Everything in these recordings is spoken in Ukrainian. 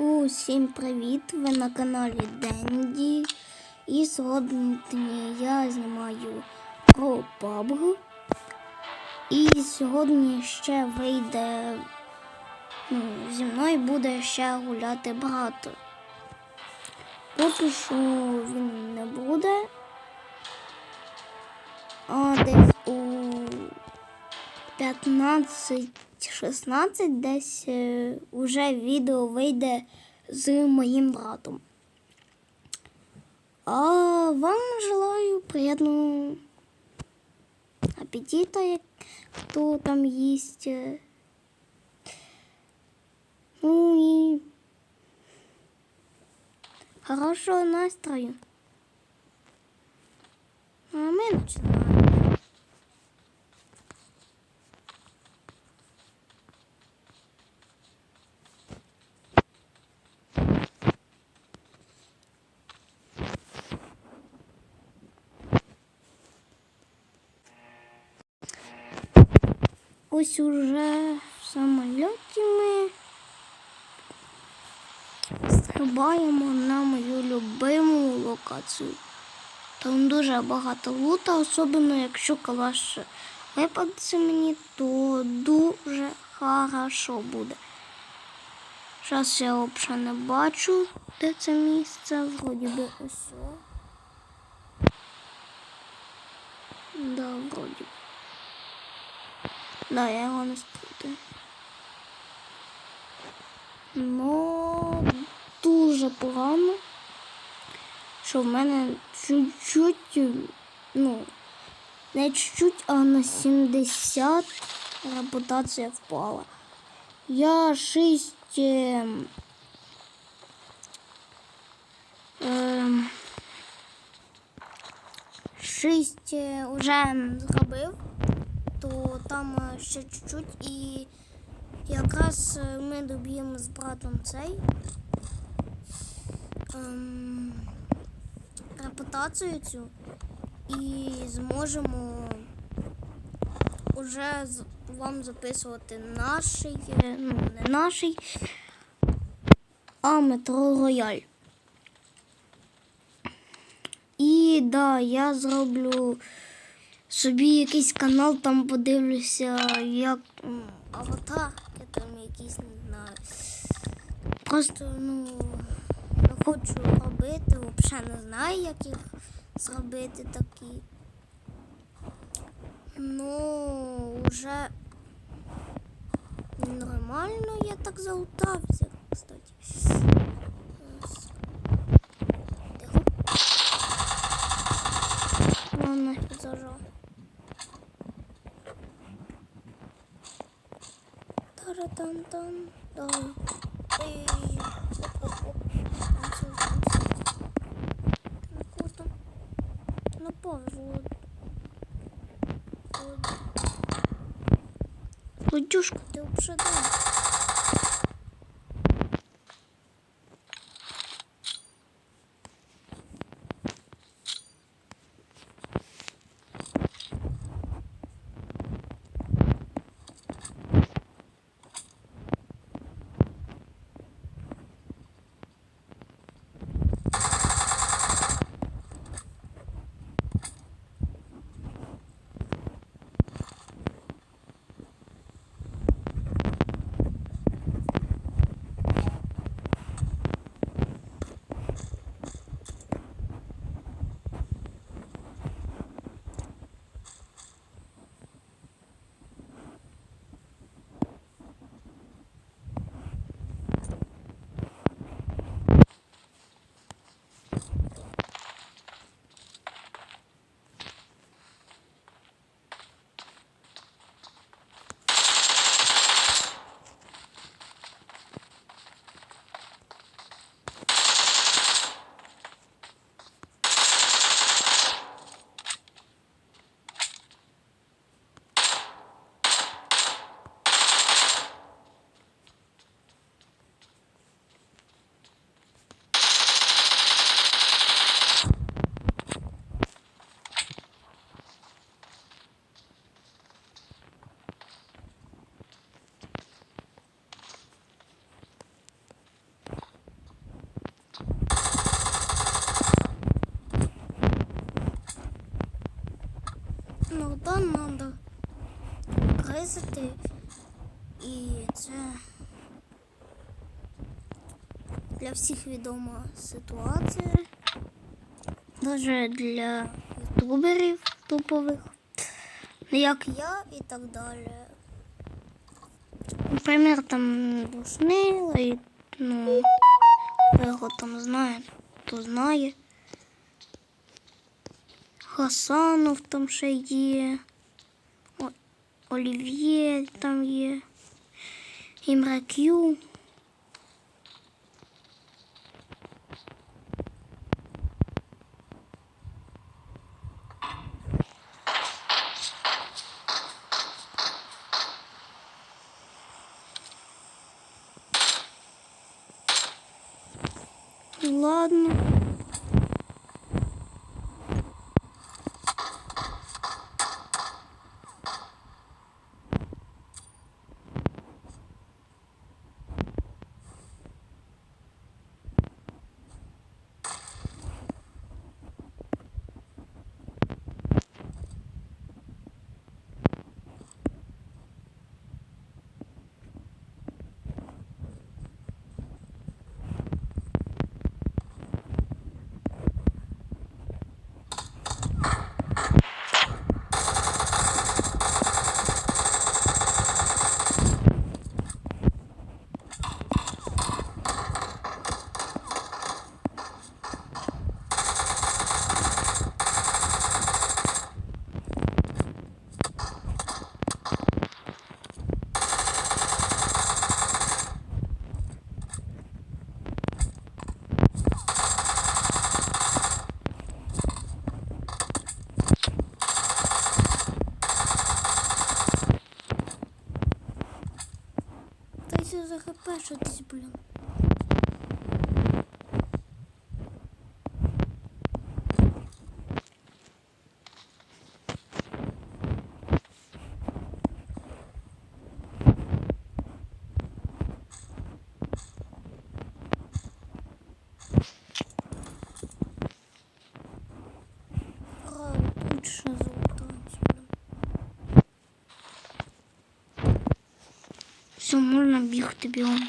Усім привіт! Ви на каналі Денді. І сьогодні я знімаю про PUBG. І сьогодні ще вийде. Ну, зі мною буде ще гуляти багато. Поки що він не буде. А десь у 15-16 десь е, уже відео вийде з моїм братом. А вам желаю приємного апетита, як хто там їсть. Е, Ну і хорошого настрою. А ми починаємо. Ось уже в самольоті ми стрибаємо на мою любиму локацію. Там дуже багато лута, особливо якщо калаш випадеться мені, то дуже хорошо буде. Зараз я взагалі не бачу, де це місце. Вроді би ось. Да, вроді. Да, я його не спутаю. Ну, дуже погано, що в мене чуть-чуть, ну, не чуть-чуть, а на 70 репутація впала. Я 6 е, ем, шість е, вже зробив, то там е, ще чуть-чуть і якраз е, ми доб'ємо з братом цей ем, репутацію цю і зможемо уже вам записувати наший, е, ну не наший, а метро Рояль. І да, я зроблю собі якийсь канал, там подивлюся, як м, аватарки там якісь, не знаю. Просто, ну, не хочу робити, взагалі не знаю, як їх зробити такі. Ну, вже нормально я так залутався, кстати. Ось. Тихо. Ну, нафіг зажав. Тара-тан-тан. Давай. Ей. Оп-оп-оп. Танцуй, танцуй. Ну, кого там? Ну, повезло. Лудюшка, ти вже де? Для всіх відома ситуація. Даже для ютуберів топових, як я і так далі. Наприклад, там Душнила і ну, хто його там знає, то знає. Хасанов там ще є. О- Олів'є там є. Імракю. Хп, що десь, блін. А, лучше залутаюсь, блін. Все, можна бігти бігом.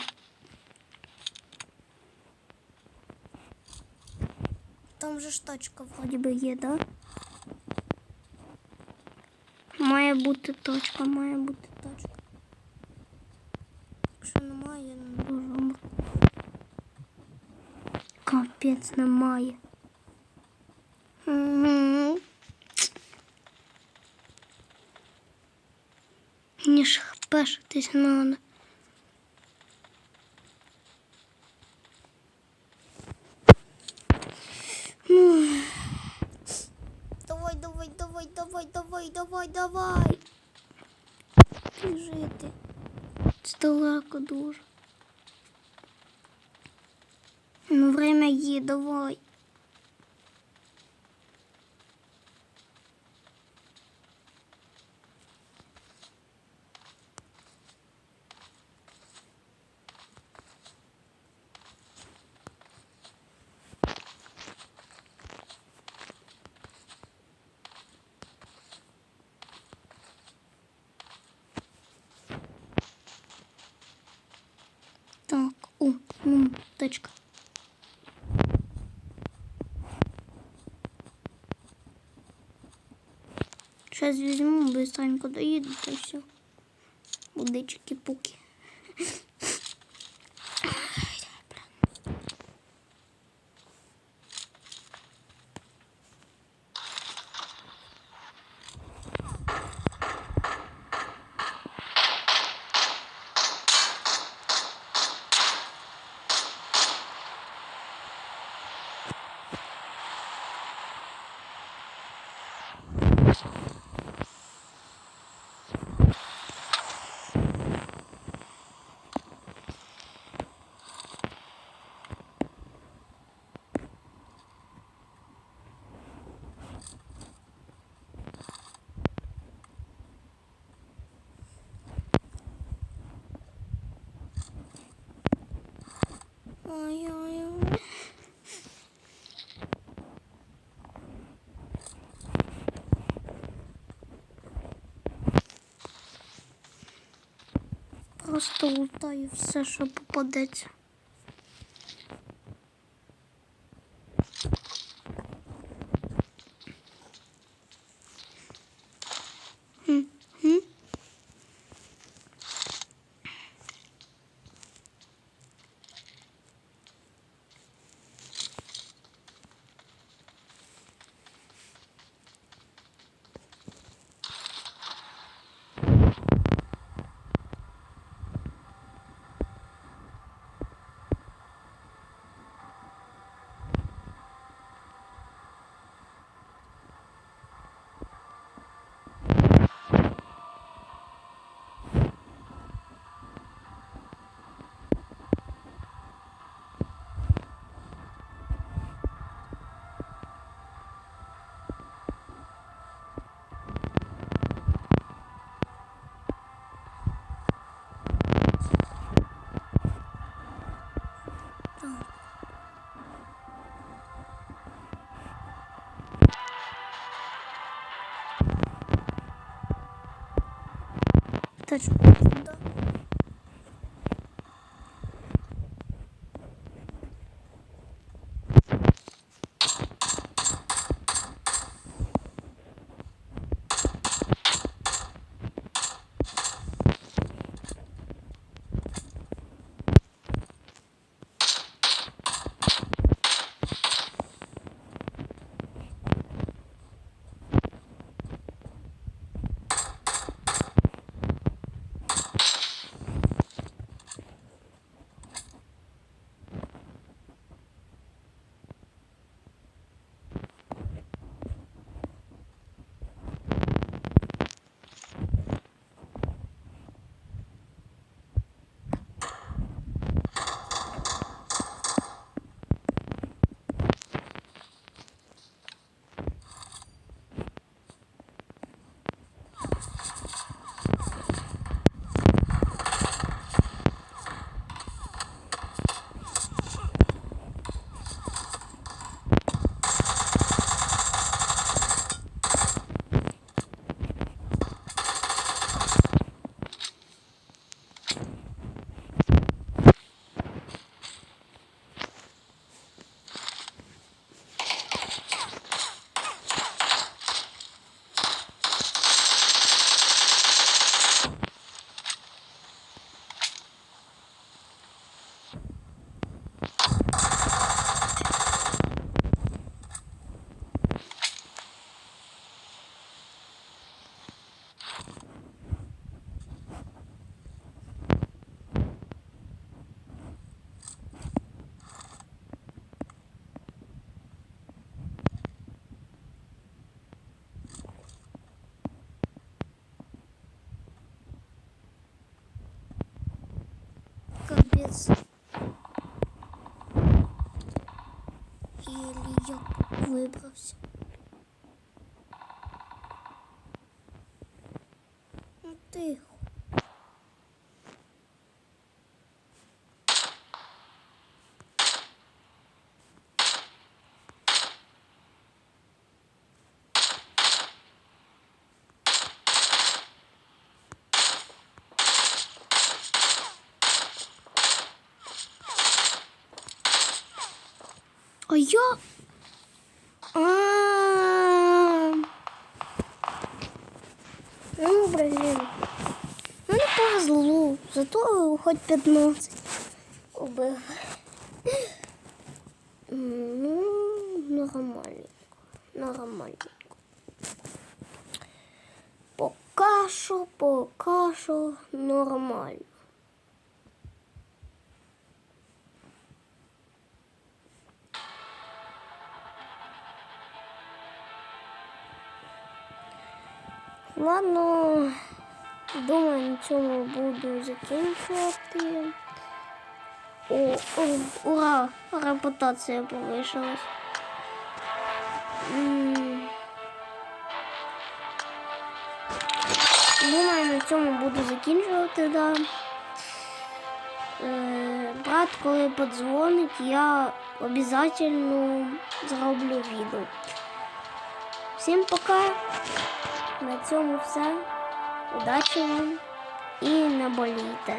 Там же ж тачка вроді би є, да? Має бути точка, має бути точка. Якщо немає, я не умру. Капець немає. Мгм. Мені ж хпешитись надо. Ну. Давай, давай, давай, давай, давай, давай, давай. Жити. Це дуже. Ну, время є, давай. Так, о, ну, точка. Сейчас возьму быстренько доїду, та й все. Буде Ой-ой-ой. Просто лутаю все, что попадать. Точно. Да. Я выбрался. Ну тихо. А я. Ну, блин. Ну, не повезло. Зато хоть 15 убив. Ну, нормальненько. Нормальненько. Пока що, пока що нормально. Ладно, думаю, на цьому буду закінчувати. О, о, ура! Репутація повишилась. Думаю, на цьому буду закінчувати, да. Е, брат, коли подзвонить, я обов'язково зроблю відео. Всім пока! На цьому все. Удачі вам і не болійте.